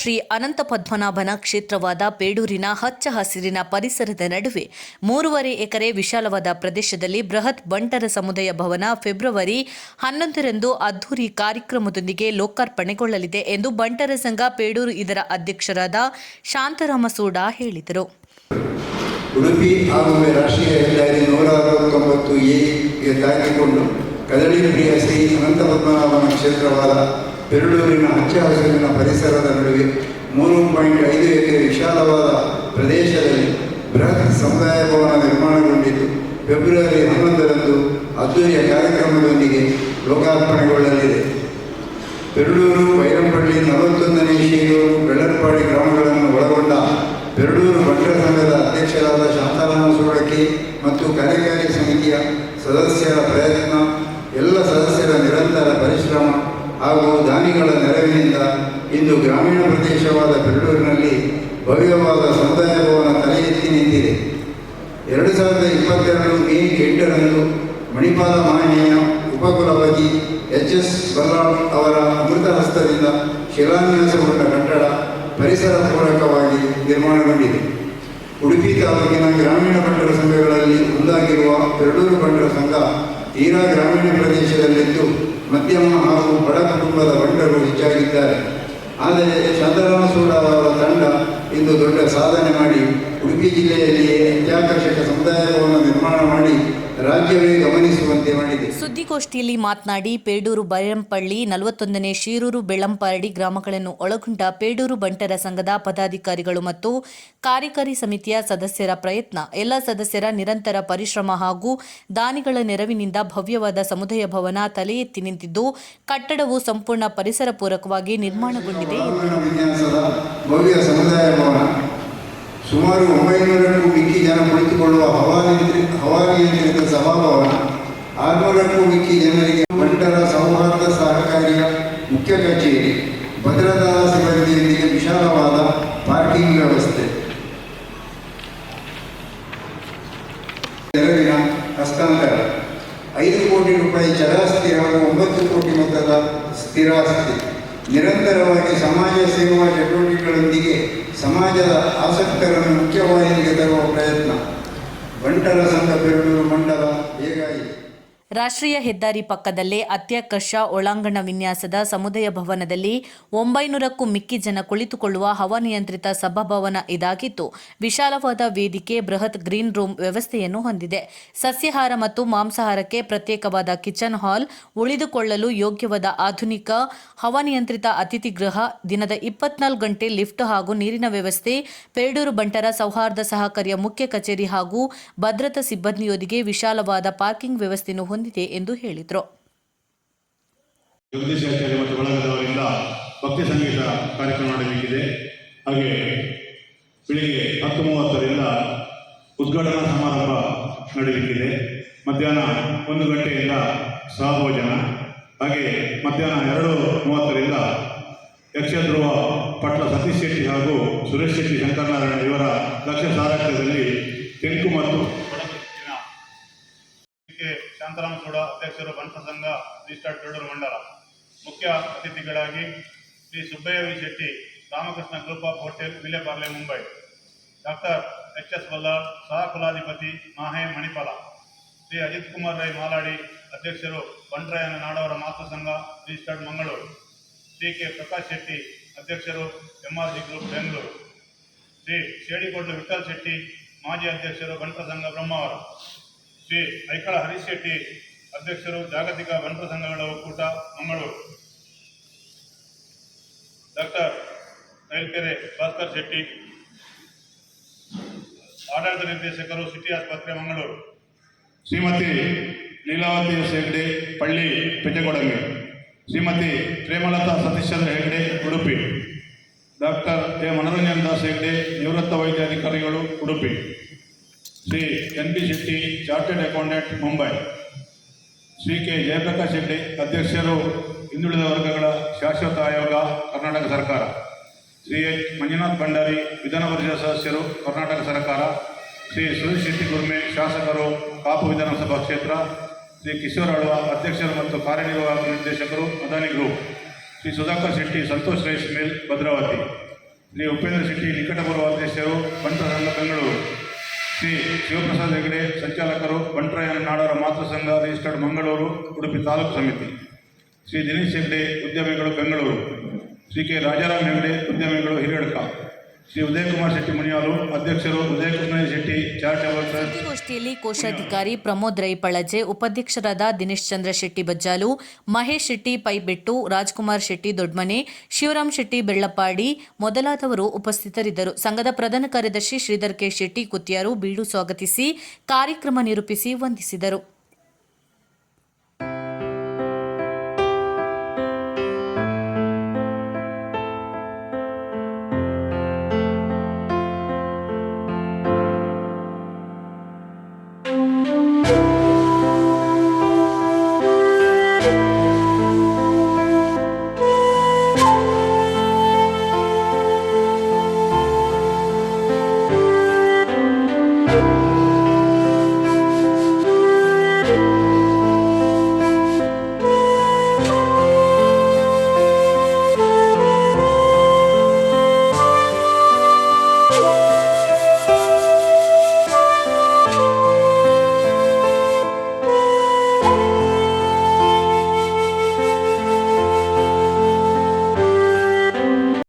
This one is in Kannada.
ಶ್ರೀ ಅನಂತ ಪದ್ಮನಾಭನ ಕ್ಷೇತ್ರವಾದ ಪೇಡೂರಿನ ಹಚ್ಚ ಹಸಿರಿನ ಪರಿಸರದ ನಡುವೆ ಮೂರುವರೆ ಎಕರೆ ವಿಶಾಲವಾದ ಪ್ರದೇಶದಲ್ಲಿ ಬೃಹತ್ ಬಂಟರ ಸಮುದಾಯ ಭವನ ಫೆಬ್ರವರಿ ಹನ್ನೊಂದರಂದು ಅದ್ದೂರಿ ಕಾರ್ಯಕ್ರಮದೊಂದಿಗೆ ಲೋಕಾರ್ಪಣೆಗೊಳ್ಳಲಿದೆ ಎಂದು ಬಂಟರ ಸಂಘ ಪೇಡೂರು ಇದರ ಅಧ್ಯಕ್ಷರಾದ ಶಾಂತರಾಮ ಸೂಡಾ ಹೇಳಿದರು. ಉಡುಪಿ ರಾಷ್ಟ್ರೀಯ ಹೆದ್ದಾರಿ ನೂರ ಎ ತಾಕಿಕೊಂಡು ಕದಳಿ ಪ್ರಿಯ ಶ್ರೀ ಅನಂತ ಕ್ಷೇತ್ರವಾದ ಪೆರಳೂರಿನ ಹಚ್ಚ ಹಸಿರಿನ ಪರಿಸರದ ನಡುವೆ ಮೂರು ಪಾಯಿಂಟ್ ಐದು ಎಕರೆ ವಿಶಾಲವಾದ ಪ್ರದೇಶದಲ್ಲಿ ಬೃಹತ್ ಸಮುದಾಯ ಭವನ ನಿರ್ಮಾಣಗೊಂಡಿದ್ದು, ಫೆಬ್ರವರಿ ಹನ್ನೊಂದರಂದು ಅದ್ದೂರಿಯ ಕಾರ್ಯಕ್ರಮದೊಂದಿಗೆ ಲೋಕಾರ್ಪಣೆಗೊಳ್ಳಲಿದೆ. ಪೆರಡೂರು ಬೈರಂಪಳ್ಳಿ ನಲವತ್ತೊಂದನೇ ಶ್ರೀಗಳು ಬೆಳ್ಳರ್ಪಾಡಿ ಗ್ರಾಮಗಳನ್ನು ಒಳಗೊಂಡ ಪೆರಡೂರು ಭಟ್ಟ ಸಂಘದ ಅಧ್ಯಕ್ಷರಾದ ಶಾಂತಾರಾಮ ಸೋಡಕ್ಕೆ ಮತ್ತು ಕಾರ್ಯಕಾರಿ ಸಮಿತಿಯ ಸದಸ್ಯರ ಪ್ರಯತ್ನ ಎಲ್ಲ ಸದಸ್ಯರ ನಿರಂತರ ಪರಿಶ್ರಮ ಹಾಗೂ ದಾನಿಗಳ ನೆರವಿನಿಂದ ಇಂದು ಗ್ರಾಮೀಣ ಪ್ರದೇಶವಾದ ಬೆಳ್ಳೂರಿನಲ್ಲಿ ಭವ್ಯವಾದ ಸಮುದಾಯ ಭವನ ತಲೆ ಎತ್ತಿ ನಿಂತಿದೆ. ಎರಡು ಸಾವಿರದ ಇಪ್ಪತ್ತೆರಡು ಮೇ ಎಂಟರಂದು ಮಣಿಪಾಲ ಮಾನ್ಯ ಉಪಕುಲಪತಿ ಎಚ್ ಎಸ್ ಬಲ್ಲಾಳ್ ಅವರ ಅಮೃತ ಹಸ್ತದಿಂದ ಶಿಲಾನ್ಯಾಸಗೊಂಡ ಕಟ್ಟಡ ಪರಿಸರ ಪೂರಕವಾಗಿ ನಿರ್ಮಾಣಗೊಂಡಿದೆ. ಉಡುಪಿ ತಾಲೂಕಿನ ಗ್ರಾಮೀಣ ಬಂಡರ ಸಂಘಗಳಲ್ಲಿ ಒಂದಾಗಿರುವ ಬೆರಡೂರು ಬಂಡರ ಸಂಘ ತೀರಾ ಗ್ರಾಮೀಣ ಪ್ರದೇಶದಲ್ಲಿದ್ದು ಮಧ್ಯಮ ಹಾಗೂ ಬಡ ಕುಟುಂಬದ ಬಂಡರು ಹೆಚ್ಚಾಗಿದ್ದಾರೆ. ಆದರೆ ಶಾಂತರಾಮ ಸೂಡ ಅವರ ತಂಡ ಇಂದು ದೊಡ್ಡ ಸಾಧನೆ ಮಾಡಿ ಉಡುಪಿ ಜಿಲ್ಲೆಯಲ್ಲಿಯೇ ಅತ್ಯಾಕರ್ಷಕ ಸಮುದಾಯವನ್ನು ನಿರ್ಮಾಣ ಮಾಡಿ ರಾಜ್ಯವೇ ಗಮನಿಸುವಂತೆ ಮಾಡಿದೆ. ಸುದ್ದಿಗೋಷ್ಠಿಯಲ್ಲಿ ಮಾತನಾಡಿ ಪೇಡೂರು ಬೈರಂಪಳ್ಳಿ ನಲವತ್ತೊಂದನೇ ಶೀರೂರು ಬೆಳ್ಳಂಪಾರಡಿ ಗ್ರಾಮಗಳನ್ನು ಒಳಗೊಂಡ ಪೇಡೂರು ಬಂಟರ ಸಂಘದ ಪದಾಧಿಕಾರಿಗಳು ಮತ್ತು ಕಾರ್ಯಕಾರಿ ಸಮಿತಿಯ ಸದಸ್ಯರ ಪ್ರಯತ್ನ ಎಲ್ಲ ಸದಸ್ಯರ ನಿರಂತರ ಪರಿಶ್ರಮ ಹಾಗೂ ದಾನಿಗಳ ನೆರವಿನಿಂದ ಭವ್ಯವಾದ ಸಮುದಾಯ ಭವನ ತಲೆ ಎತ್ತಿ ನಿಂತಿದ್ದು ಕಟ್ಟಡವು ಸಂಪೂರ್ಣ ಪರಿಸರ ಪೂರಕವಾಗಿ ನಿರ್ಮಾಣಗೊಂಡಿದೆ ಭವ್ಯ ಸಮುದಾಯ ಭವನ ಸುಮಾರು ಒಂಬೈನೂರಕ್ಕೂ ಮಿಕ್ಕಿ ಜನ ಕುಳಿತುಕೊಳ್ಳುವ ಹವಾನಿಯಂತ್ರಿತ ಸಮಾರೋಹ ಆರುನೂರಕ್ಕೂ ಮಿಕ್ಕಿ ಜನರಿಗೆ ಮಂಡಲ ಸೌಹಾರ್ದ ಸಹಕಾರಿಯ ಮುಖ್ಯ ಕಚೇರಿ, ಭದ್ರತಾ ಸಿಬ್ಬಂದಿಯೊಂದಿಗೆ ವಿಶಾಲವಾದ ಪಾರ್ಕಿಂಗ್ ವ್ಯವಸ್ಥೆ. ನೆರವಿನ ಹಸ್ತಾಂತರ. ಐದು ಕೋಟಿ ರೂಪಾಯಿ ಚರಾಸ್ತಿ ಹಾಗೂ ಒಂಬತ್ತು ಕೋಟಿ ಮೊತ್ತದ ಸ್ಥಿರಾಸ್ತಿ ನಿರಂತರವಾಗಿ ಸಮಾಜ ಸೇವಾ ಚಟುವಟಿಕೆಗಳೊಂದಿಗೆ ಸಮಾಜದ ಆಸಕ್ತರನ್ನು ಮುಖ್ಯವಾಹಿನಿಗೆ ತರುವ ಪ್ರಯತ್ನ. ಬಂಟರ ಸಂಘ ಬೆರಳೂರು ಮಂಡಲ ಹೇಗಾಯಿತು ರಾಷ್ಟ್ರೀಯ ಹೆದ್ದಾರಿ ಪಕ್ಕದಲ್ಲೇ ಅತ್ಯಾಕರ್ಷ ಒಳಾಂಗಣ ವಿನ್ಯಾಸದ ಸಮುದಾಯ ಭವನದಲ್ಲಿ ಒಂಬೈನೂರಕ್ಕೂ ಮಿಕ್ಕಿ ಜನ ಕುಳಿತುಕೊಳ್ಳುವ ಹವಾನಿಯಂತ್ರಿತ ಸಭಾಭವನ ಇದಾಗಿತ್ತು. ವಿಶಾಲವಾದ ವೇದಿಕೆ, ಬೃಹತ್ ಗ್ರೀನ್ ರೂಮ್ ವ್ಯವಸ್ಥೆಯನ್ನು ಹೊಂದಿದೆ. ಸಸ್ಯಾಹಾರ ಮತ್ತು ಮಾಂಸಾಹಾರಕ್ಕೆ ಪ್ರತ್ಯೇಕವಾದ ಕಿಚನ್ ಹಾಲ್, ಉಳಿದುಕೊಳ್ಳಲು ಯೋಗ್ಯವಾದ ಆಧುನಿಕ ಹವಾನಿಯಂತ್ರಿತ ಅತಿಥಿ ಗೃಹ, ದಿನದ ಇಪ್ಪತ್ನಾಲ್ಕು ಗಂಟೆ ಲಿಫ್ಟ್ ಹಾಗೂ ನೀರಿನ ವ್ಯವಸ್ಥೆ ಪೇಡೂರು ಬಂಟರ ಸೌಹಾರ್ದ ಸಹಕಾರಿಯ ಮುಖ್ಯ ಕಚೇರಿ ಹಾಗೂ ಭದ್ರತಾ ಸಿಬ್ಬಂದಿಯೊಂದಿಗೆ ವಿಶಾಲವಾದ ಪಾರ್ಕಿಂಗ್ ವ್ಯವಸ್ಥೆಯನ್ನು ಹೊಂದಿದೆ ಎಂದು ಹೇಳಿದರು. ಭಕ್ತಿ ಸಂಗೀತ ಕಾರ್ಯಕ್ರಮ ನಡೆಯಲಿಕ್ಕಿದೆ ಹಾಗೆ ಬೆಳಿಗ್ಗೆ ಹತ್ತು ಮೂವತ್ತರಿಂದ ಉದ್ಘಾಟನಾ ಸಮಾರಂಭ ನಡೆಯಲಿಕ್ಕಿದೆ. ಮಧ್ಯಾಹ್ನ ಒಂದು ಗಂಟೆಯಿಂದ ಸಹಭೋಜನ ಹಾಗೆ ಮಧ್ಯಾಹ್ನ ಎರಡು ಮೂವತ್ತರಿಂದ ಯಕ್ಷಧ್ರುವ ಪಟ್ಲ ಸತೀಶ್ ಶೆಟ್ಟಿ ಹಾಗೂ ಸುರೇಶ್ ಶೆಟ್ಟಿ ಶಂಕರನಾರಾಯಣ ಇವರ ಲಕ್ಷ ಸಾರಥ್ಯದಲ್ಲಿ ತೆಂಕು ಮತ್ತು ಸೂಡ ಅಧ್ಯಕ್ಷರು ಬಂಟ ಸಂಘ ರಿಜಿಸ್ಟರ್ಡ್ ಟ್ರೇಡರ್ ಮಂಡಲ. ಮುಖ್ಯ ಅತಿಥಿಗಳಾಗಿ Shri Subbaiah V Shetty Ramakrishna group of hotel Mumbai. Doctor H S Ballal ಸಹ ಕುಲಾಧಿಪತಿ ಮಾಹೆ ಮಣಿಪಾಲ. ಶ್ರೀ ಅಜಿತ್ ಕುಮಾರ್ ರೈ ಮಾಲಾಡಿ ಅಧ್ಯಕ್ಷರು ಬಂಟರಾಯನ ನಾಡವರ ಮಾತೃ ಸಂಘ ರಿಜಿಸ್ಟರ್ಡ್ ಮಂಗಳೂರು. ಶ್ರೀ ಕೆ ಪ್ರಕಾಶ್ ಶೆಟ್ಟಿ ಅಧ್ಯಕ್ಷರು ಎಂಆರ್ಜಿ ಗ್ರೂಪ್ ಬೆಂಗಳೂರು. ಶ್ರೀ ಶೇಡಿಕೋಟು ವಿಠಲ್ ಶೆಟ್ಟಿ ಮಾಜಿ ಅಧ್ಯಕ್ಷರು ಬಂಟ್ರ ಸಂಘ ಬ್ರಹ್ಮಾವರ. ಶ್ರೀ ಐಕಳ ಹರೀಶ್ ಶೆಟ್ಟಿ ಅಧ್ಯಕ್ಷರು ಜಾಗತಿಕ ಬಂಟ್ರ ಸಂಘಗಳ ಒಕ್ಕೂಟ, ಮಂಗಳೂರು. ಡಾಕ್ಟರ್ ನೈಲ್ಕೆರೆ ಭಾಸ್ಕರ್ ಶೆಟ್ಟಿ, ಆಡಳಿತ ನಿರ್ದೇಶಕರು ಸಿಟಿ ಆಸ್ಪತ್ರೆ, ಮಂಗಳೂರು. ಶ್ರೀಮತಿ ಲೀಲಾವತಿ ಹೆಗ್ಡೆ ಪಳ್ಳಿ ಪೆಟ್ಟೆಕೊಡಂಗೆ ಶ್ರೀಮತಿ ಪ್ರೇಮಲತಾ ಸತೀಶ್ಚಂದ್ರ ಹೆಗ್ಡೆ ಉಡುಪಿ. ಡಾಕ್ಟರ್ ಎ ಮನೋರಂಜನ್ ದಾಸ್ ಹೆಗ್ಡೆ ನಿವೃತ್ತ ವೈದ್ಯಾಧಿಕಾರಿಗಳು, Udupi. Shri N B Shetty, chartered accountant, Mumbai. Shri K. Jayaprakash Shetty ಅಧ್ಯಕ್ಷರು, ಹಿಂದುಳಿದ ವರ್ಗಗಳ ಶಾಶ್ವತ ಆಯೋಗ, ಕರ್ನಾಟಕ ಸರ್ಕಾರ. ಶ್ರೀ ಎಚ್. ಮಂಜುನಾಥ್ ಭಂಡಾರಿ, ವಿಧಾನ ಪರಿಷತ್ ಸದಸ್ಯರು, ಕರ್ನಾಟಕ ಸರ್ಕಾರ. ಶ್ರೀ ಸುರೇಶ್ ಶೆಟ್ಟಿ ಗುರ್ಮೆ, ಶಾಸಕರು, ಕಾಪು ವಿಧಾನಸಭಾ ಕ್ಷೇತ್ರ. ಶ್ರೀ ಕಿಶೋರ್ ಅಳ್ವ, ಅಧ್ಯಕ್ಷರು ಮತ್ತು ಕಾರ್ಯನಿರ್ವಾಹಕ ನಿರ್ದೇಶಕರು, ಅದಾನಿ ಗ್ರೂಪ್. ಶ್ರೀ ಸುಧಾಕರ್ ಶೆಟ್ಟಿ, ಸಂತೋಷ್ ರೇಷ್ ಮೇಲ್, ಭದ್ರಾವತಿ. ಶ್ರೀ ಉಪೇಂದ್ರ ಶೆಟ್ಟಿ, ನಿಕಟಪೂರ್ವ ಅಧ್ಯಕ್ಷರು ಪಂಚರಂಗ ಬೆಂಗಳೂರು. ಶ್ರೀ ಶಿವಪ್ರಸಾದ್ ಹೆಗಡೆ ಸಂಚಾಲಕರು, ಬಂಟರಾಯನ ನಾಡರ ಮಾತೃ ಸಂಘ, ರಿಜಿಸ್ಟರ್ಡ್ ಮಂಗಳೂರು, ಉಡುಪಿ ತಾಲೂಕು ಸಮಿತಿ. ಶ್ರೀ ದಿನೇಶ್ ಹೆಗ್ಡೆ ಉದ್ಯಮಿಗಳು ಬೆಂಗಳೂರು. ಶ್ರೀ ಕೆ ರಾಜಾರಾಮ್ ಹೆಗ್ಡೆ ಉದ್ಯಮಿಗಳು ಹಿರಿಯಡ್ಕ. ಶ್ರೀ ಉದಯಕುಮಾರ್ ಶೆಟ್ಟಿ ಮುನಿಯಾಲು ಅಧ್ಯಕ್ಷರು ಉದಯಕುಮಾರ್ ಶೆಟ್ಟಿ ಸುದ್ದಿಗೋಷ್ಠಿಯಲ್ಲಿ ಕೋಶಾಧಿಕಾರಿ ಪ್ರಮೋದ್ ರೈಪಳಜೆ ಉಪಾಧ್ಯಕ್ಷರಾದ ದಿನೇಶ್ ಚಂದ್ರ ಶೆಟ್ಟಿ ಬಜ್ಜಾಲು, ಮಹೇಶ್ ಶೆಟ್ಟಿ ಪೈಬೆಟ್ಟು, ರಾಜ್ಕುಮಾರ್ ಶೆಟ್ಟಿ ದೊಡ್ಮನೆ, ಶಿವರಾಮ್ ಶೆಟ್ಟಿ ಬೆಳ್ಳಪ್ಪಾಡಿ ಮೊದಲಾದವರು ಉಪಸ್ಥಿತರಿದ್ದರು. ಸಂಘದ ಪ್ರಧಾನ ಕಾರ್ಯದರ್ಶಿ ಶ್ರೀಧರ್ ಕೆ ಶೆಟ್ಟಿ ಕುತ್ಯಾರು ಬೀಡು ಸ್ವಾಗತಿಸಿ ಕಾರ್ಯಕ್ರಮ ನಿರೂಪಿಸಿ ವಂದಿಸಿದರು.